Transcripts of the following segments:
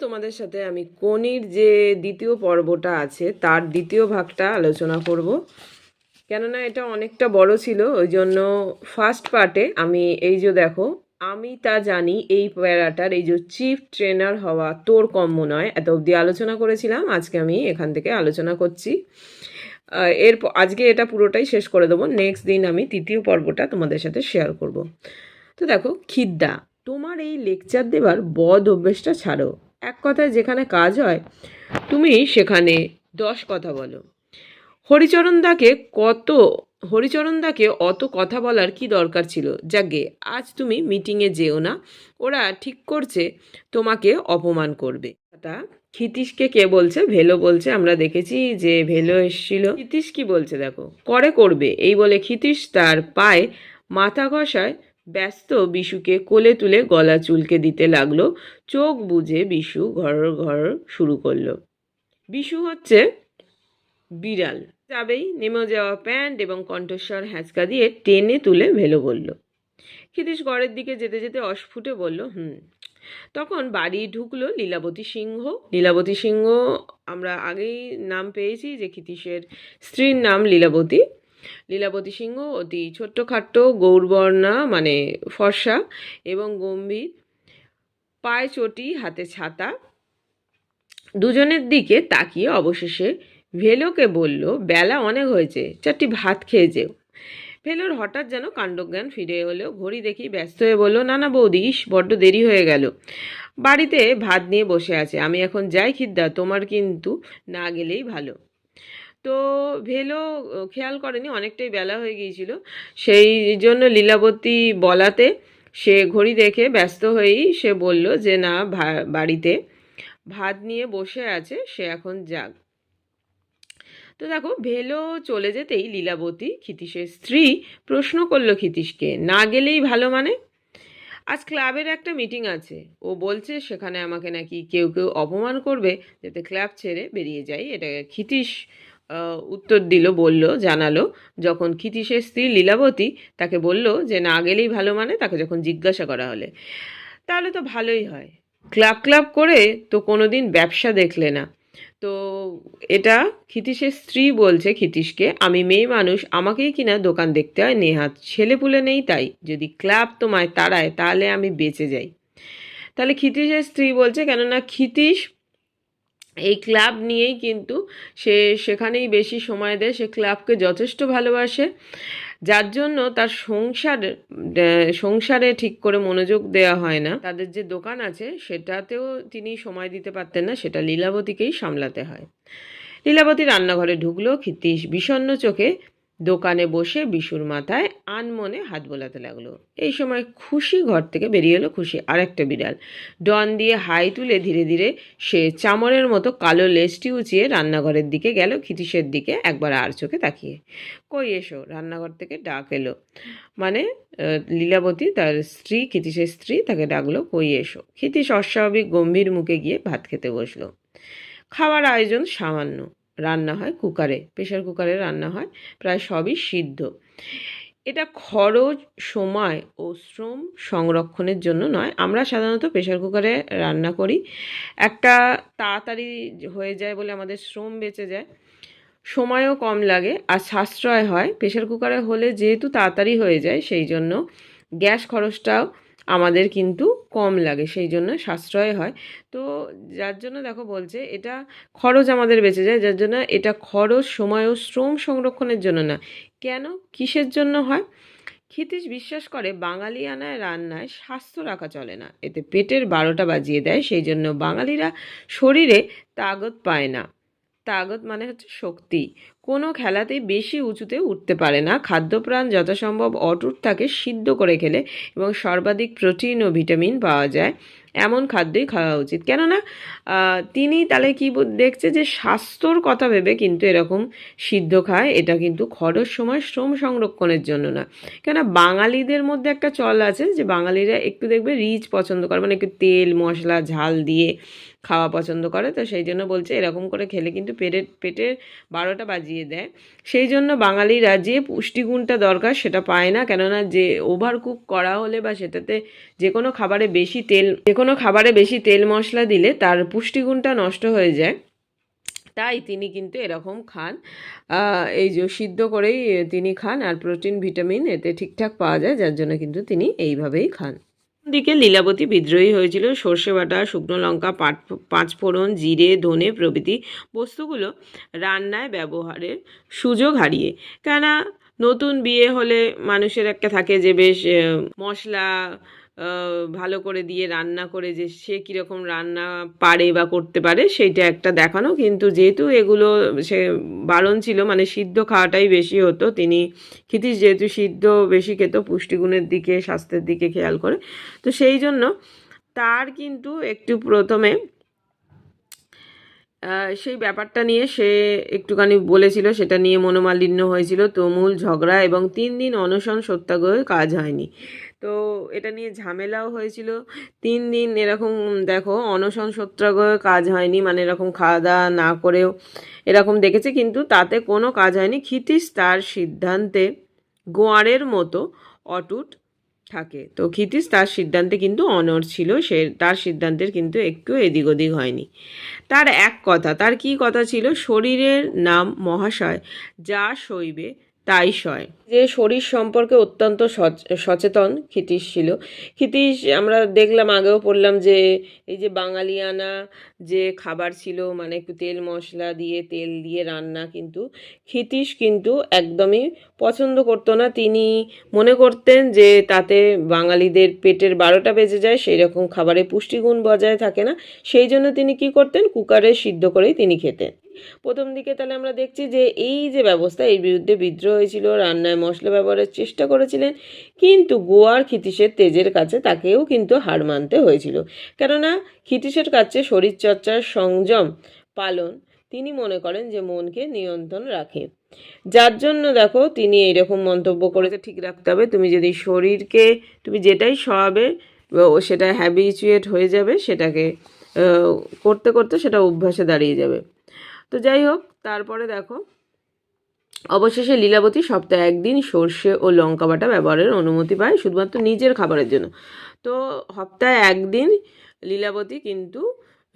তোমাদের সাথে আমি কনির যে দ্বিতীয় পর্বটা আছে, তার দ্বিতীয় ভাগটা আলোচনা করব। কেননা এটা অনেকটা বড় ছিল ওই জন্য ফার্স্ট পার্টে আমি এই যে দেখো, আমি তা জানি এই প্যারাটার, এই যে চিফ ট্রেনার হওয়া তোর কম্য নয়, এত অবধি আলোচনা করেছিলাম, আজকে আমি এখান থেকে আলোচনা করছি। এর আজকে এটা পুরোটাই শেষ করে দেবো নেক্সট দিন আমি তৃতীয় পর্বটা তোমাদের সাথে শেয়ার করব। তো দেখো, খিদ্দা, তোমার এই লেকচার দেবার বদ অভ্যেসটা ছাড়ো। এক কথায় যেখানে কাজ হয়, তুমি সেখানে। দশ কথা বলো। হরিচরণদাকে কত হরিচরণদাকে অত কথা বলার কি দরকার ছিল? যাকে আজ তুমি মিটিংয়ে যেও না। ওরা ঠিক করছে, তোমাকে অপমান করবে। তা ক্ষিতীশকে কে বলছে? ভেলো বলছে। আমরা দেখেছি যে ভেলো এসেছিল। ক্ষিতীশ কি বলছে দেখো? করে করবে। এই বলে ক্ষিতীশ তার পায়ে মাথা ঘষায় ব্যস্ত বিশুকে কোলে তুলে গলা চুলকে দিতে লাগল। চোখ বুজে বিশু ঘর ঘর শুরু করল। বিশু হচ্ছে বিড়াল। যাবেই, নেমে যাওয়া প্যান্ট এবং কণ্ঠস্বর হ্যাঁচকা দিয়ে টেনে তুলে ভেলো বলল। ক্ষিতীশ ঘরের দিকে যেতে যেতে অস্ফুটে বলল, হুম। তখন বাড়ি ঢুকলো লীলাবতী সিংহ। লীলাবতী সিংহ, আমরা আগেই নাম পেয়েছি যে ক্ষিতীশের স্ত্রীর নাম লীলাবতী। লীলাবতী সিংহ অতি ছোট্টখাট্ট গৌরবর্ণা মানে ফর্সা এবং গম্ভীর। পায়ে চটি হাতে ছাতা। দুজনের দিকে তাকিয়ে অবশেষে ভেলোকে বলল বেলা অনেক হয়েছে চারটি ভাত খেয়ে যেও। ভেলোর হঠাৎ যেন কাণ্ডজ্ঞান ফিরে এলো। ঘড়ি দেখি ব্যস্ত হয়ে বলল না না বৌদি ইস, বড্ড দেরি হয়ে গেল। বাড়িতে ভাত নিয়ে বসে আছে আমি এখন যাই খিদ্দা তোমার কিন্তু না গেলেই ভালো। তো ভেলো খেয়াল করেনি, অনেকটাই বেলা হয়ে গিয়েছিল। সেই জন্য লীলাবতী বলাতে সে ঘড়ি দেখে ব্যস্ত হয়েই সে বলল যে, না বাড়িতে ভাত নিয়ে বসে আছে, সে এখন যাক। তো দেখো, ভেলো চলে যেতেই লীলাবতী ক্ষিতীশের স্ত্রী প্রশ্ন করল ক্ষিতীশকে, না গেলেই ভালো মানে? আজ ক্লাবের একটা মিটিং আছে। ও বলছে সেখানে আমাকে নাকি কেউ কেউ অপমান করবে, যাতে ক্লাব ছেড়ে বেরিয়ে যাই। এটা ক্ষিতীশ উত্তর দিল, বলল, জানালো। যখন ক্ষিতীশের স্ত্রী লীলাবতী তাকে বলল যে, না গেলেই ভালো মানে? তাকে যখন জিজ্ঞাসা করা হলে। তাহলে তো ভালোই হয়। ক্লাব ক্লাব করে তো কোনোদিন ব্যবসা দেখলে না। তো এটা ক্ষিতীশের স্ত্রী বলছে ক্ষিতীশকে, আমি মেয়ে মানুষ, আমাকেই কিনা দোকান দেখতে হয়, নেহাত ছেলেপুলে নেই তাই। যদি ক্লাব তোমায় তাড়ায়, তাহলে আমি বেঁচে যাই। তাহলে ক্ষিতীশের স্ত্রী বলছে, কেননা ক্ষিতীশ এই ক্লাব নিয়েই কিন্তু সে সেখানেই বেশি সময় দেয়, সে ক্লাবকে যথেষ্ট ভালোবাসে। যার জন্য তার সংসার সংসারে ঠিক করে মনোযোগ দেওয়া হয় না। তাদের যে দোকান আছে, সেটাতেও তিনি সময় দিতে পারতেন না, সেটা লীলাবতীকেই সামলাতে হয়। লীলাবতী রান্নাঘরে ঢুকলো, ক্ষিতীশ বিষণ্ন চোখে দোকানে বসে বিশুর মাথায় আনমনে হাত বোলাতে লাগল। এই সময় খুশি ঘর থেকে বেরিয়ে এলো খুশি আরেকটা বিড়াল। ডন দিয়ে হাই তুলে ধীরে ধীরে সে চামড়ের মতো কালো লেজটি উঁচিয়ে রান্নাঘরের দিকে গেল ক্ষিতীশের দিকে একবার আর চোখে তাকিয়ে। কই এসো? রান্নাঘর থেকে ডাক এলো। মানে লীলাবতী তার স্ত্রী, ক্ষিতীশের স্ত্রী তাকে ডাকলো, কই এসো? ক্ষিতীশ অস্বাভাবিক গম্ভীর মুখে গিয়ে ভাত খেতে বসল। খাওয়ার আয়োজন সামান্য। রান্না হয় কুকারে প্রেশার কুকারে রান্না হয়, প্রায় সবই সিদ্ধ। এটা খরচ, সময় ও শ্রম সংরক্ষণের জন্য নয়। আমরা সাধারণত প্রেশার কুকারে রান্না করি। একটা তাড়াতাড়ি হয়ে যায় বলে আমাদের শ্রম বেঁচে যায়। সময়ও কম লাগে আর সাশ্রয় হয়। প্রেশার কুকারে হলে যেহেতু তাড়াতাড়ি হয়ে যায়, সেই জন্য গ্যাস খরচটাও আমাদের কিন্তু কম লাগে সেই জন্য সাশ্রয় হয়। তো যার জন্য দেখো বলছে, এটা খরচ আমাদের বেঁচে যায়, যার জন্য এটা খরচ, সময় ও শ্রম সংরক্ষণের জন্য না। কেন? কিসের জন্য হয়? ক্ষিতীশ বিশ্বাস করে বাঙালিয়ানায় রান্নায় স্বাস্থ্য রাখা চলে না। এতে পেটের বারোটা বাজিয়ে দেয় সেই জন্য বাঙালিরা শরীরে তাগত পায় না। তাগত মানে হচ্ছে শক্তি। কোনো খেলাতেই বেশি উঁচুতে উঠতে পারে না। খাদ্যপ্রাণ যথাসম্ভব অটুট থাকে সিদ্ধ করে খেলে এবং সর্বাধিক প্রোটিন ও ভিটামিন পাওয়া যায়। এমন খাদ্যই খাওয়া উচিত। কেননা তিনি তাহলে কি দেখছে যে স্বাস্থ্যর কথা ভেবে কিন্তু এরকম সিদ্ধ খায়, এটা কিন্তু খরচ সময় শ্রম সংরক্ষণের জন্য না। কেন বাঙালিদের মধ্যে একটা চল আছে যে বাঙালিরা একটু দেখবে রিচ পছন্দ করে। মানে একটু তেল, মশলা, ঝাল দিয়ে খাওয়া পছন্দ করে, তো সেই জন্য বলছে এরকম করে খেলে কিন্তু পেটের পেটের বারোটা বাজিয়ে দেয়। সেই জন্য বাঙালিরা যে পুষ্টিগুণটা দরকার সেটা পায় না, কেননা যে ওভার কুক করা হলে বা সেটাতে যে কোনো খাবারে বেশি তেল, যে কোনো খাবারে বেশি তেল মশলা দিলে তার পুষ্টিগুণটা নষ্ট হয়ে যায়। তাই তিনি কিন্তু এরকম খান। এই যে সিদ্ধ করেই তিনি খান আর প্রোটিন, ভিটামিন এতে ঠিকঠাক পাওয়া যায়, যার জন্য কিন্তু তিনি এইভাবেই খান। দিকে লীলাবতী বিদ্রোহী হয়েছিল। সর্ষে বাটা, শুকনো লঙ্কা, পাট, পাঁচফোড়ন, জিরে, ধনে প্রভৃতি বস্তুগুলো রান্নায় ব্যবহারের সুযোগ হারিয়ে। কেননা, নতুন বিয়ে হলে মানুষের একটা থাকে যে, বেশ মশলা ভালো করে দিয়ে রান্না করে যে সে কীরকম রান্না পারে বা করতে পারে সেইটা একটা দেখানো। কিন্তু যেহেতু এগুলো সে বারণ ছিল মানে সিদ্ধ খাওয়াটাই বেশি হতো, তিনি ক্ষিতীশ যেহেতু সিদ্ধ বেশি খেত, পুষ্টিগুণের দিকে, স্বাস্থ্যের দিকে খেয়াল করে। তো সেই জন্য তার কিন্তু একটু প্রথমে সেই ব্যাপারটা নিয়ে সে একটুখানি বলেছিল, সেটা নিয়ে মনোমালিন্য হয়েছিল। তুমুল ঝগড়া এবং তিন দিন অনশন সত্যাগ্রহে কাজ হয়নি। তো এটা নিয়ে ঝামেলাও হয়েছিল। তিন দিন এরকম, দেখো, অনশন সত্যাগ্রহে কাজ হয়নি মানে এরকম খাওয়া দাওয়া না করেও এরকম দেখেছে, কিন্তু তাতে কোনো কাজ হয়নি। ক্ষিতীশ তার সিদ্ধান্তে গোয়ারের মতো অটুট থাকে। তো ক্ষিতীশ তার সিদ্ধান্তে কিন্তু অনড় ছিল, সে তার সিদ্ধান্তের কিন্তু একটু এদিক ওদিক হয়নি। তার এক কথা, তার কি কথা ছিল? শরীরের নাম মহাশয়, যা সইবে তাই সয়। যে শরীর সম্পর্কে অত্যন্ত সচ- সচেতন ক্ষিতীশ ছিল। ক্ষিতীশ আমরা দেখলাম, আগেও পড়লাম যে এই যে বাঙালিয়ানা যে খাবার ছিল মানে একটু তেল মশলা দিয়ে, তেল দিয়ে রান্না কিন্তু ক্ষিতীশ কিন্তু একদমই পছন্দ করতো না। তিনি মনে করতেন যে তাতে বাঙালিদের পেটের বারোটা বেজে যায় সেই রকম খাবারে পুষ্টিগুণ বজায় থাকে না। সেই জন্য তিনি কি করতেন? কুকারে সিদ্ধ করেই তিনি খেতেন। প্রথম দিকে তাহলে আমরা দেখছি যে এই যে ব্যবস্থা, এর বিরুদ্ধে বিদ্রোহ হয়েছিল, রান্নায় মশলা ব্যবহারের চেষ্টা করেছিলেন, কিন্তু গোয়ার ক্ষিতীশের তেজের কাছে তাকেও কিন্তু হার মানতে হয়েছিল। কেননা ক্ষিতীশের কাছে শরীরচর্চার সংযম পালন তিনি মনে করেন যে মনকে নিয়ন্ত্রণ রাখে। যার জন্য দেখো তিনি এইরকম মন্তব্য করেছে ঠিক রাখতে হবে, তুমি যদি শরীরকে, তুমি যেটাই সহাবে ও সেটা হ্যাবিচুয়েট হয়ে যাবে, সেটাকে করতে করতে সেটা অভ্যাসে দাঁড়িয়ে যাবে। তো যাই হোক, তারপরে দেখো। অবশেষে লীলাবতী সপ্তাহে একদিন সর্ষে ও লঙ্কা বাটা ব্যবহারের অনুমতি পায় শুধুমাত্র নিজের খাবারের জন্য। তো সপ্তাহে একদিন লীলাবতী কিন্তু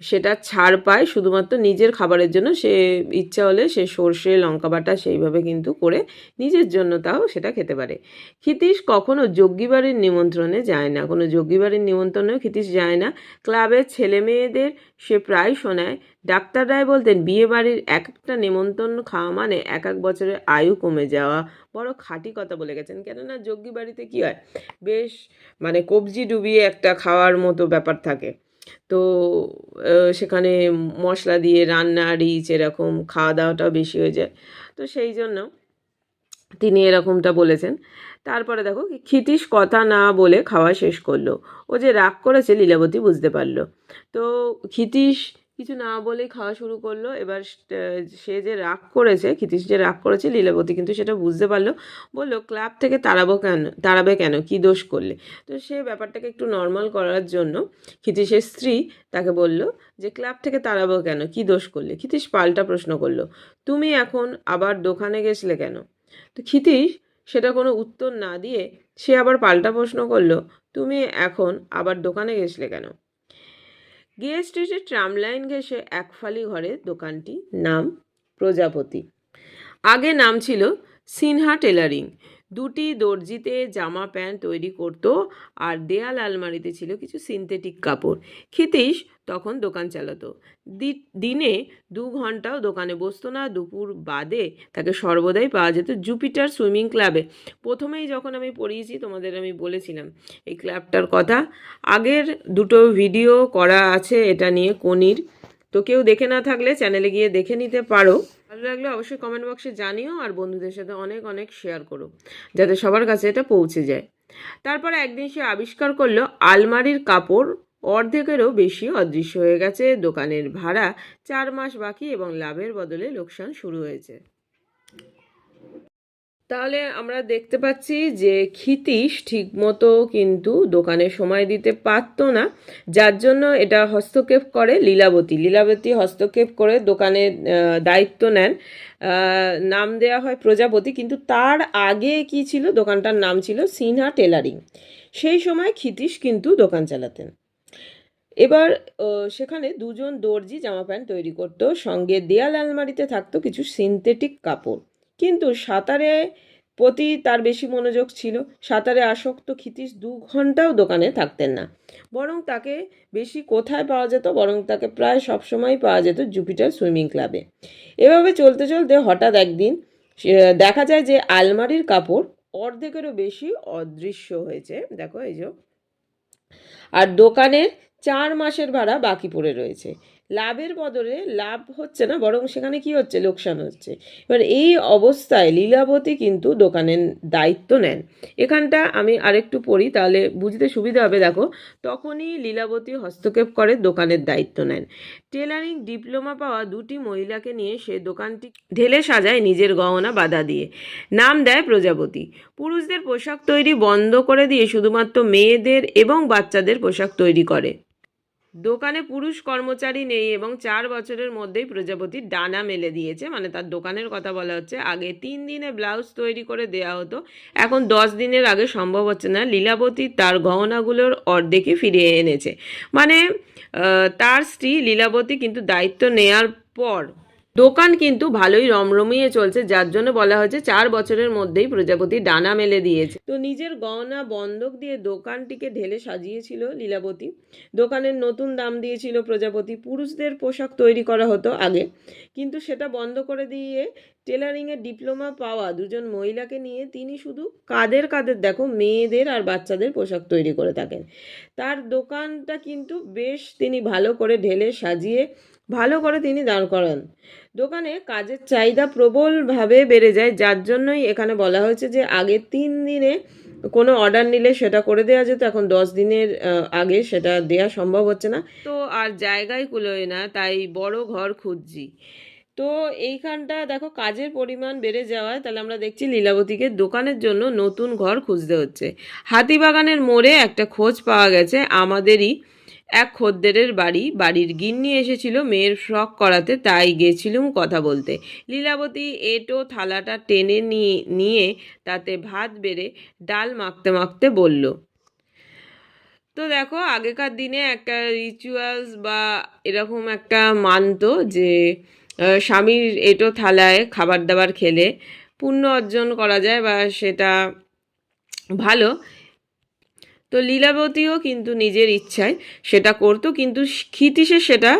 সেটা ছাড় পায়, শুধুমাত্র নিজের খাবারের জন্য। সে ইচ্ছা হলে সে সর্ষে, লঙ্কা বাটা সেইভাবে কিন্তু করে নিজের জন্য তাও সেটা খেতে পারে। ক্ষিতীশ কখনো যজ্ঞী বাড়ির নিমন্ত্রণে যায় না। কোনো যজ্ঞী বাড়ির নিমন্ত্রণেও ক্ষিতীশ যায় না। ক্লাবের ছেলে মেয়েদের সে প্রায় শোনায় ডাক্তার রায় বলতেন বিয়ে বাড়ির এক একটা নিমন্ত্রণ খাওয়া মানে এক এক বছরের আয়ু কমে যাওয়া। বড় খাঁটি কথা বলে গেছেন। কেননা যজ্ঞী বাড়িতে কী হয়? বেশ মানে কবজি ডুবিয়ে একটা খাওয়ার মতো ব্যাপার থাকে। তো সেখানে মশলা দিয়ে রান্না, রিচ এরকম খাওয়া দাওয়াটাও বেশি হয়ে যায়। তো সেই জন্য তিনি এরকমটা বলেছেন। তারপরে দেখো ক্ষিতীশ কথা না বলে খাওয়া শেষ করল। ও যে রাগ করেছে, লীলাবতী বুঝতে পারল। তো ক্ষিতীশ কিছু না বলেই খাওয়া শুরু করল। এবার সে- যে রাগ করেছে, ক্ষিতীশ যে রাগ করেছে লীলাবতী কিন্তু সেটা বুঝতে পারল। বলল, ক্লাব থেকে তাড়াবো কেন, তাড়াবে কেন? কি দোষ করলে? তো সে ব্যাপারটাকে একটু নর্মাল করার জন্য ক্ষিতীশের স্ত্রী তাকে বলল যে, ক্লাব থেকে তাড়াবো কেন? কি দোষ করলে? ক্ষিতীশ পাল্টা প্রশ্ন করল, তুমি এখন আবার দোকানে গেছলে কেন? তো ক্ষিতীশ সেটা কোনো উত্তর না দিয়ে সে আবার পাল্টা প্রশ্ন করল, তুমি এখন আবার দোকানে গেছলে কেন? গিয়ে স্ট্রিটে ট্রাম লাইন ঘেসে একফালি ঘরে দোকানটি নাম প্রজাপতি। আগে নাম ছিল সিনহা টেলারিং। দুটি দর্জিতে জামা প্যান্ট তৈরি করতো আর দেয়াল আলমারিতে ছিল কিছু সিনথেটিক কাপড়। ক্ষিতীশ তখন দোকান চালাতো। দিনে দু ঘন্টাও দোকানে বসতো না, দুপুর বাদে তাকে সর্বদাই পাওয়া যেত জুপিটার সুইমিং ক্লাবে প্রথমেই যখন আমি পড়িয়েছি, তোমাদের আমি বলেছিলাম এই ক্লাবটার কথা। আগের দুটো ভিডিও করা আছে এটা নিয়ে, কনির। তো কেউ দেখে না থাকলে চ্যানেলে গিয়ে দেখে নিতে পারো। ভালো লাগলে অবশ্যই কমেন্ট বক্সে জানিও আর বন্ধুদের সাথে অনেক অনেক শেয়ার করো, যাতে সবার কাছে এটা পৌঁছে যায়। তারপর একদিন সে আবিষ্কার করল, আলমারির কাপড় অর্ধেকেরও বেশি অদৃশ্য হয়ে গেছে, দোকানের ভাড়া চার মাস বাকি এবং লাভের বদলে লোকসান শুরু হয়েছে। তাহলে আমরা দেখতে পাচ্ছি যে ক্ষিতীশ ঠিকমতো কিন্তু দোকানে সময় দিতে পারতো না, যার জন্য এটা হস্তক্ষেপ করে লীলাবতী। লীলাবতী হস্তক্ষেপ করে দোকানে দায়িত্ব নেন। নাম দেয়া হয় প্রজাপতি, কিন্তু তার আগে কি ছিল? দোকানটার নাম ছিল সিনহা টেলারিং। সেই সময় ক্ষিতীশ কিন্তু দোকান চালাতেন। এবার সেখানে দুজন দর্জি জামা প্যান্ট তৈরি করতো। সঙ্গে দেয়াল আলমারিতে থাকতো কিছু সিনথেটিক কাপড়। কিন্তু সাঁতারে প্রতি তার বেশি মনোযোগ ছিল। সাঁতারে আসক্ত ক্ষিতীশ দু ঘন্টাও দোকানে থাকতেন না। বরং তাকে বেশি কোথায় পাওয়া যেত? বরং তাকে প্রায় সবসময় পাওয়া যেত জুপিটার সুইমিং ক্লাবে। এভাবে চলতে চলতে হঠাৎ একদিন দেখা যায় যে আলমারির কাপড় অর্ধেকেরও বেশি অদৃশ্য হয়েছে। দেখো এই যে। আর দোকানের চার মাসের ভাড়া বাকি পড়ে রয়েছে। লাভের বদলে লাভ হচ্ছে না, বরং সেখানে কি হচ্ছে? লোকসান হচ্ছে। এবার এই অবস্থায় লীলাবতী কিন্তু দোকানের দায়িত্ব নেন। এখানটা আমি আরেকটু পড়ি, তাহলে বুঝতে সুবিধা হবে। দেখো, তখনই লীলাবতী হস্তক্ষেপ করে, দোকানের দায়িত্ব নেন। টেলারিং ডিপ্লোমা পাওয়া দুটি মহিলাকে নিয়ে সে দোকানটি ঢেলে সাজায় নিজের গহনা বাধা দিয়ে। নাম দেয় প্রজাপতি। পুরুষদের পোশাক তৈরি বন্ধ করে দিয়ে শুধুমাত্র মেয়েদের এবং বাচ্চাদের পোশাক তৈরি করে। দোকানে পুরুষ কর্মচারী নেই এবং চার বছরের মধ্যেই প্রজাপতি ডানা মেলে দিয়েছে। মানে তার দোকানের কথা বলা হচ্ছে। আগে তিন দিনে ব্লাউজ তৈরি করে দেয়া হতো। এখন দশ দিনের আগে সম্ভব হচ্ছে না। লীলাবতী তার গহনাগুলোর অর্ধেকে ফিরিয়ে এনেছে। মানে তার স্ত্রী লীলাবতী কিন্তু দায়িত্ব নেয়ার পর দোকান কিন্তু ভালোই রমরমিয়ে চলছে, যার জন্য বলা হয়েছে চার বছরের মধ্যেই প্রজাপতি ডানা মেলে দিয়েছে। তো নিজের গহনা বন্ধক দিয়ে দোকানটিকে ঢেলে সাজিয়েছিল লীলাবতী। দোকানের নতুন দাম দিয়েছিল প্রজাপতি। পুরুষদের পোশাক তৈরি করা হতো আগে। কিন্তু সেটা বন্ধ করে দিয়ে টেলারিংয়ের ডিপ্লোমা পাওয়া দুজন মহিলাকে নিয়ে তিনি শুধু কাদের কাদের, দেখো, মেয়েদের আর বাচ্চাদের পোশাক তৈরি করে থাকেন। তার দোকানটা কিন্তু বেশ তিনি ভালো করে ঢেলে সাজিয়ে ভালো করে তিনি দাঁড় করান। দোকানে কাজের চাহিদা প্রবলভাবে বেড়ে যায়, যার জন্যই এখানে বলা হয়েছে যে আগে তিন দিনে কোনো অর্ডার নিলে সেটা করে দেওয়া যেত, এখন দশ দিনের আগে সেটা দেওয়া সম্ভব হচ্ছে না। তো আর জায়গায় কুলোয় না, তাই বড় ঘর খুঁজছি। তো এইখানটা দেখো, কাজের পরিমাণ বেড়ে যাওয়ায় তাহলে আমরা দেখছি লীলাবতীকে দোকানের জন্য নতুন ঘর খুঁজতে হচ্ছে। হাতিবাগানের মোড়ে একটা খোঁজ পাওয়া গেছে, আমাদেরই এক খদ্দেরের বাড়ি, বাড়ির গিন্নি এসেছিল, মেয়ের ফ্রক করাতে, তাই গেছিলুম কথা বলতে। লীলাবতী এটো থালাটা টেনে নিয়ে তাতে ভাত বেড়ে ডাল মাখতে মাখতে বলল, তো দেখো, আগেকার দিনে একটা রিচুয়ালস বা এরকম একটা মানতো যে স্বামীর এটো থালায় খাবার দাবার খেলে পুণ্য অর্জন করা যায় বা সেটা ভালো। তো লীলাবতীও কিন্তু নিজের ইচ্ছায় সেটা করতো, কিন্তু ক্ষিতীশের সেটা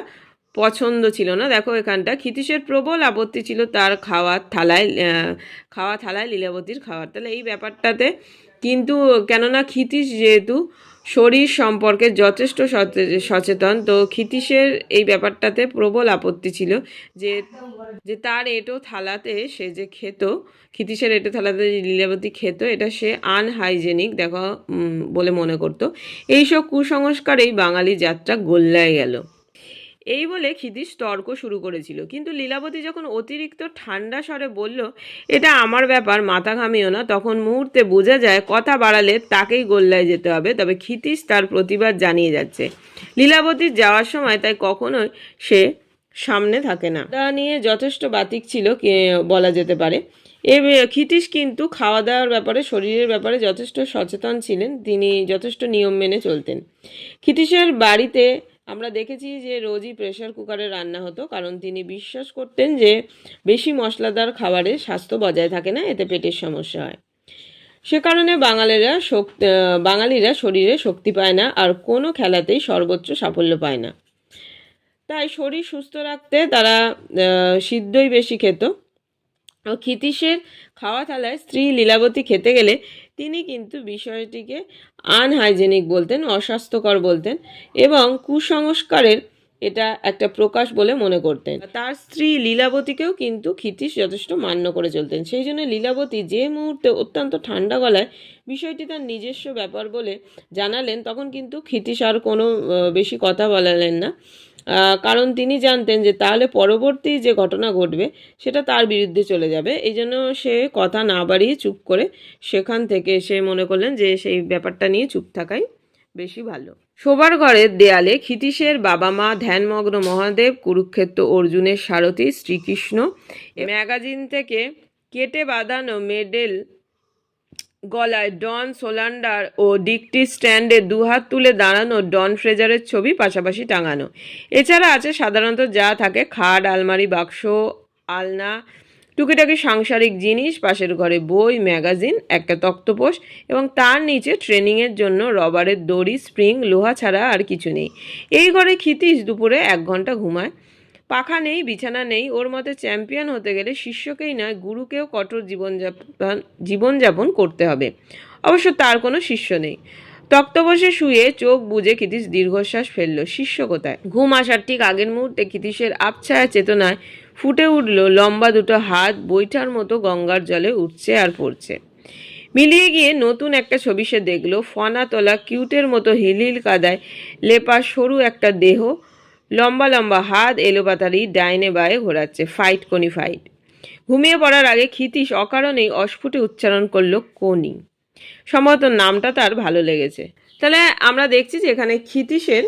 পছন্দ ছিল না। দেখো এখানটা, ক্ষিতীশের প্রবল আপত্তি ছিল তার খাওয়ার থালায় খাওয়া থালায় লীলাবতীর খাওয়ার। তাহলে এই ব্যাপারটাতে কিন্তু কেননা ক্ষিতীশ যেহেতু শরীর সম্পর্কে যথেষ্ট সচে- সচেতন। তো ক্ষিতীশের এই ব্যাপারটাতে প্রবল আপত্তি ছিল যে যে তার এটো থালাতে সে যে খেত, ক্ষিতীশের এটো থালাতে যে লীলাবতী খেত, এটা সে আনহাইজেনিক দেখো বলে মনে করতো। এইসব কুসংস্কারেই বাঙালি যাত্রা গোল্লায় গেল। এই বলে ক্ষিতীশ তর্ক শুরু করেছিল। কিন্তু লীলাবতী যখন অতিরিক্ত ঠান্ডা স্বরে বলল, এটা আমার ব্যাপার, মাথা ঘামিও না। তখন মুহূর্তে বোঝা যায়, কথা বাড়ালে তাকেই গোল্লায় যেতে হবে। তবে ক্ষিতীশ তার প্রতিবাদ জানিয়ে যাচ্ছে। লীলাবতীর যাওয়ার সময় তাই কখনোই সে সামনে থাকে না। তা নিয়ে যথেষ্ট বাতিক ছিল বলা যেতে পারে। এ ক্ষিতীশ কিন্তু খাওয়া দাওয়ার ব্যাপারে, শরীরের ব্যাপারে যথেষ্ট সচেতন ছিলেন। তিনি যথেষ্ট নিয়ম মেনে চলতেন। ক্ষিতীশের বাড়িতে আমরা দেখেছি যে রোজই প্রেশার কুকারে রান্না হতো, কারণ তিনি বিশ্বাস করতেন যে বেশি মশলাদার খাবারে স্বাস্থ্য বজায় থাকে না, এতে পেটের সমস্যা হয়। সে কারণে বাঙালিরা বাঙালিরা শরীরে শক্তি পায় না, আর কোনো খেলাতেই সর্বোচ্চ সাফল্য পায় না। তাই শরীর সুস্থ রাখতে তারা সিদ্ধই বেশি খেত। ক্ষিতীশের খাওয়া থালায় স্ত্রী লীলাবতী খেতে গেলে তিনি কিন্তু বিষয়টিকে আনহাইজেনিক বলতেন, অস্বাস্থ্যকর বলতেন এবং কুসংস্কারের এটা একটা প্রকাশ বলে মনে করতেন। তার স্ত্রী লীলাবতীকেও কিন্তু ক্ষিতীশ যথেষ্ট মান্য করে চলতেন। সেই জন্য লীলাবতী যে মুহূর্তে অত্যন্ত ঠান্ডা গলায় বিষয়টি তার নিজস্ব ব্যাপার বলে জানালেন, তখন কিন্তু ক্ষিতীশ আর কোনো বেশি কথা বলালেন না। কারণ তিনি জানতেন যে তাহলে পরবর্তী যে ঘটনা ঘটবে, সেটা তার বিরুদ্ধে চলে যাবে। এই জন্য সে কথা না বাড়িয়ে চুপ করে সেখান থেকে সে মনে করলেন যে সেই ব্যাপারটা নিয়ে চুপ থাকাই বেশি ভালো। শোবার ঘরের দেয়ালে ক্ষিতীশের বাবা মা, ধ্যানমগ্ন মহাদেব, কুরুক্ষেত্র অর্জুনের সারথী, শ্রীকৃষ্ণ ম্যাগাজিন থেকে কেটে বাঁধানো মেডেল গলায় ডন সোলান্ডার ও ডিকটি স্ট্যান্ডে দুহাত তুলে দাঁড়ানো ডন ফ্রেজারের ছবি পাশাপাশি টাঙানো। এছাড়া আছে সাধারণত যা থাকে খাট, আলমারি, বাক্স, আলনা, টুকিটাকি সাংসারিক জিনিস, পাশের ঘরে বই, ম্যাগাজিন, একটা তক্তপোষ এবং তার নিচে ট্রেনিংয়ের জন্য রবারের দড়ি, স্প্রিং, লোহা ছাড়া আর কিছু নেই। এই ঘরে ক্ষিতীশ দুপুরে এক ঘণ্টা ঘুমায়। পাখা নেই, বিছানা নেই, ওর মতে চ্যাম্পিয়ন হতে গেলে শিষ্যকেই নয়, গুরুকেও কঠোর জীবনযাপন জীবনযাপন করতে হবে। অবশ্য তার কোনো শিষ্য নেই। তক্ত বসে শুয়ে চোখ বুজে কিতিশ দীর্ঘশ্বাস ফেলল। শিষ্য কোথায়? ঘুম আসার ঠিক আগের মুহূর্তে কিতিশের আবছায়া চেতনায় ফুটে উঠল লম্বা দুটো হাত, বৈঠার মতো গঙ্গার জলে উঠছে আর পড়ছে। মিলিয়ে গিয়ে নতুন একটা ছবি সে দেখল। ফনা তোলা কিউটের মতো হিলহিল কাদায় লেপা সরু একটা দেহ লম্বা লম্বা হাত এলোপাতারি ডাইনে বায়ে ঘোরাচ্ছে ফাইট কোনি ফাইট ঘুমিয়ে পড়ার আগে ক্ষিতীশ অকারণেই অস্ফুটে উচ্চারণ করল কোনি সম্ভবত নামটা তার ভালো লেগেছে। তাহলে আমরা দেখছি যে এখানে ক্ষিতীশের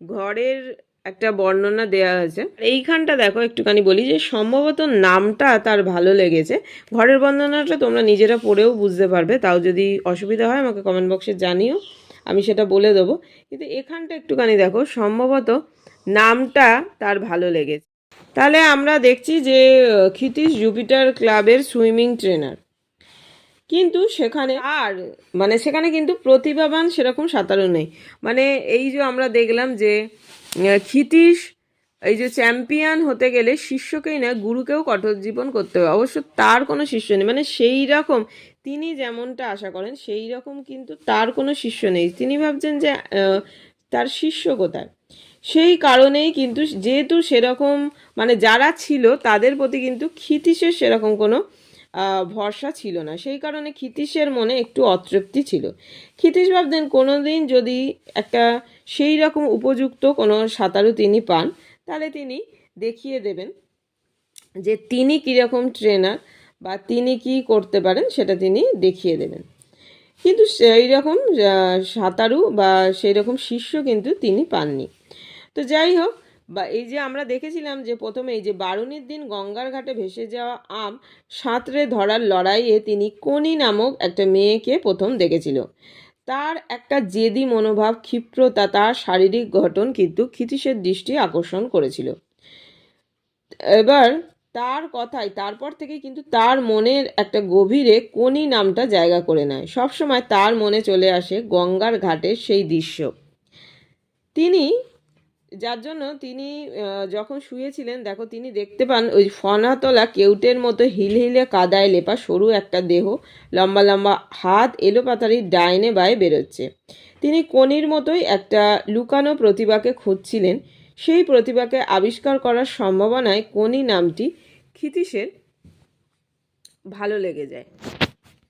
ঘরের একটা বর্ণনা দেওয়া হয়েছে। এইখানটা দেখো, একটুখানি বলি যে সম্ভবত নামটা তার ভালো লেগেছে। ঘরের বর্ণনাটা তোমরা নিজেরা পড়েও বুঝতে পারবে। তাও যদি অসুবিধা হয়, আমাকে কমেন্ট বক্সে জানিও। আমি সেটা বলে দেবো। কিন্তু এখানটা একটুখানি দেখো, সম্ভবত নামটা তার ভালো লেগেছে। তাহলে আমরা দেখছি যে, ক্ষিতীশ জুপিটার ক্লাবের সুইমিং ট্রেনার। কিন্তু সেখানে আর মানে সেখানে কিন্তু প্রতিভাবান সেরকম সাঁতারু নেই। মানে এই যে আমরা দেখলাম যে ক্ষিতীশ এই যে চ্যাম্পিয়ন হতে গেলে শিষ্যকেই না, গুরুকেও কঠোর জীবন করতে হবে। অবশ্য তার কোনো শিষ্য নেই। মানে সেই রকম তিনি যেমনটা আশা করেন, সেই রকম কিন্তু তার কোনো শিষ্য নেই। তিনি ভাবছেন যে তার শিষ্য কোথায়? সেই কারণেই কিন্তু যেহেতু সেরকম মানে যারা ছিল তাদের প্রতি কিন্তু ক্ষিতীশের সেরকম কোনো ভরসা ছিল না। সেই কারণে ক্ষিতীশের মনে একটু অতৃপ্তি ছিল। ক্ষিতীশ ভাবতেন কোনো দিন যদি একটা সেই রকম উপযুক্ত কোনো সাঁতারু তিনি পান, তাহলে তিনি দেখিয়ে দেবেন যে তিনি কীরকম ট্রেনার বা তিনি কি করতে পারেন সেটা তিনি দেখিয়ে দেবেন। কিন্তু সেই রকম সাঁতারু বা সেই রকম শিষ্য কিন্তু তিনি পাননি। তো যাই হোক, বা এই যে আমরা দেখেছিলাম যে প্রথমে এই যে বারুনির দিন গঙ্গার ঘাটে ভেসে যাওয়া আম সাঁতরে ধরার লড়াইয়ে তিনি কোনি নামক একটা মেয়েকে প্রথম দেখেছিল। তার একটা জেদি মনোভাব, ক্ষিপ্রতা, তার শারীরিক গঠন কিন্তু ক্ষিতীশের দৃষ্টি আকর্ষণ করেছিল। এবার তার কথাই তারপর থেকে কিন্তু তার মনের একটা গভীরে কোনি নামটা জায়গা করে নেয়। সবসময় তার মনে চলে আসে গঙ্গার ঘাটের সেই দৃশ্য। তিনি যার জন্য তিনি যখন শুয়েছিলেন, দেখো তিনি দেখতে পান ওই ফনাতলা কেউটের মতো হিলহিলে কাদায় লেপা সরু একটা দেহ, লম্বা লম্বা হাত এলোপাতারি ডাইনে বায়ে বেরোচ্ছে। তিনি কনির মতোই একটা লুকানো প্রতিভাকে খুঁজছিলেন। সেই প্রতিভাকে আবিষ্কার করার সম্ভাবনায় কনি নামটি ক্ষিতীশের ভালো লেগে যায়।